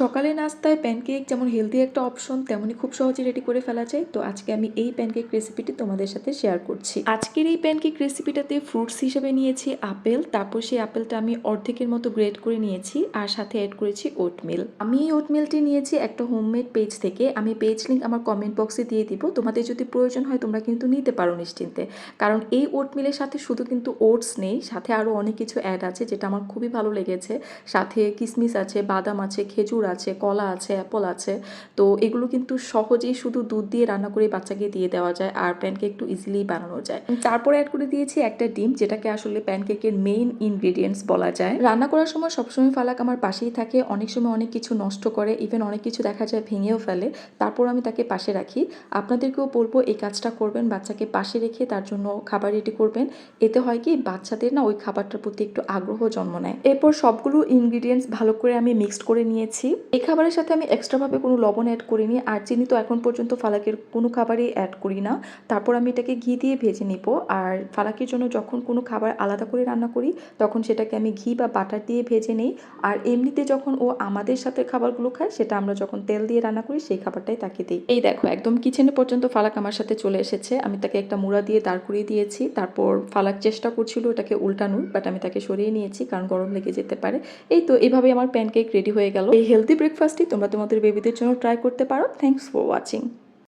সকালে নাস্তায় প্যানকেক যেমন হেলদি একটা অপশন তেমনই খুব সহজে রেডি করে ফেলা যায়। তো আজকে আমি এই প্যানকেক রেসিপিটি তোমাদের সাথে শেয়ার করছি। আজকের এই প্যানকেক রেসিপিটাতে ফ্রুটস হিসেবে নিয়েছি আপেল, তারপর সেই আপেলটা আমি অর্ধেকের মতো গ্রেড করে নিয়েছি আর সাথে অ্যাড করেছি ওটমিল আমি এই ওটমিলটি নিয়েছি একটা হোমমেড পেজ থেকে। আমি পেজ লিঙ্ক আমার কমেন্ট বক্সে দিয়ে দিব। তোমাদের যদি প্রয়োজন হয় তোমরা কিন্তু নিতে পারো নিশ্চিন্তে। কারণ এই ওটমিলের সাথে শুধু কিন্তু ওটস নেই, সাথে আরও অনেক কিছু অ্যাড আছে যেটা আমার খুবই ভালো লেগেছে। সাথে কিসমিস আছে, বাদাম আছে, খেজুর আছে, কলা আছে, অ্যাপল আছে, তো এগুলো কিন্তু সহজেই শুধু দুধ দিয়ে রান্না করে বাচ্চাকে দিয়ে দেওয়া যায় আর প্যানকেক একটু ইজিলি বানানো যায়। তারপরে অ্যাড করে দিয়েছি একটা ডিম, যেটাকে আসলে প্যানকেকের মেইন ইনগ্রেডিয়েন্টস বলা যায়। রান্না করার সময় সবসময় ফালাক আমার পাশেই থাকে, অনেক সময় অনেক কিছু নষ্ট করে ইভেন অনেক কিছু দেখা যায় ভেঙেও ফেলে, তারপর আমি তাকে পাশে রাখি। আপনাদেরকেও বলব এই কাজটা করবেন, বাচ্চাকে পাশে রেখে তার জন্য খাবার রেডি করবেন। এতে হয় কি, বাচ্চাদের না ওই খাবারটার প্রতি একটু আগ্রহ জন্ম নেয়। এরপর সবগুলো ইনগ্রিডিয়েন্টস ভালো করে আমি মিক্সড করে নিয়েছি। এই খাবারের সাথে আমি এক্সট্রাভাবে কোনো লবণ অ্যাড করিনি। আর চিনি তো এখন পর্যন্ত ফালাকের কোনো খাবারই অ্যাড করি না। তারপর আমি এটাকে ঘি দিয়ে ভেজে নিব। আর ফালাকের জন্য যখন কোনো খাবার আলাদা করে রান্না করি, তখন সেটাকে আমি ঘি বা বাটার দিয়ে ভেজে নেই। আর এমনিতে যখন ও আমাদের সাথে খাবারগুলো খায়, সেটা আমরা যখন তেল দিয়ে রান্না করি, সেই খাবারটাই তাকে দিই। এই দেখো, একদম কিচেনে পর্যন্ত ফালাক আমার সাথে চলে এসেছে। আমি তাকে একটা মুড়া দিয়ে দাঁড় করিয়ে দিয়েছি। তারপর ফালাক চেষ্টা করছিল ওটাকে উল্টানোর বাট আমি তাকে সরিয়ে নিয়েছি, কারণ গরম লেগে যেতে পারে। এই তো এভাবে আমার প্যানকেক রেডি হয়ে গেল। এই হেলদি ব্রেকফাস্টই তোমরা তোমাদের বেবিদের জন্য ট্রাই করতে পারো। Thanks for watching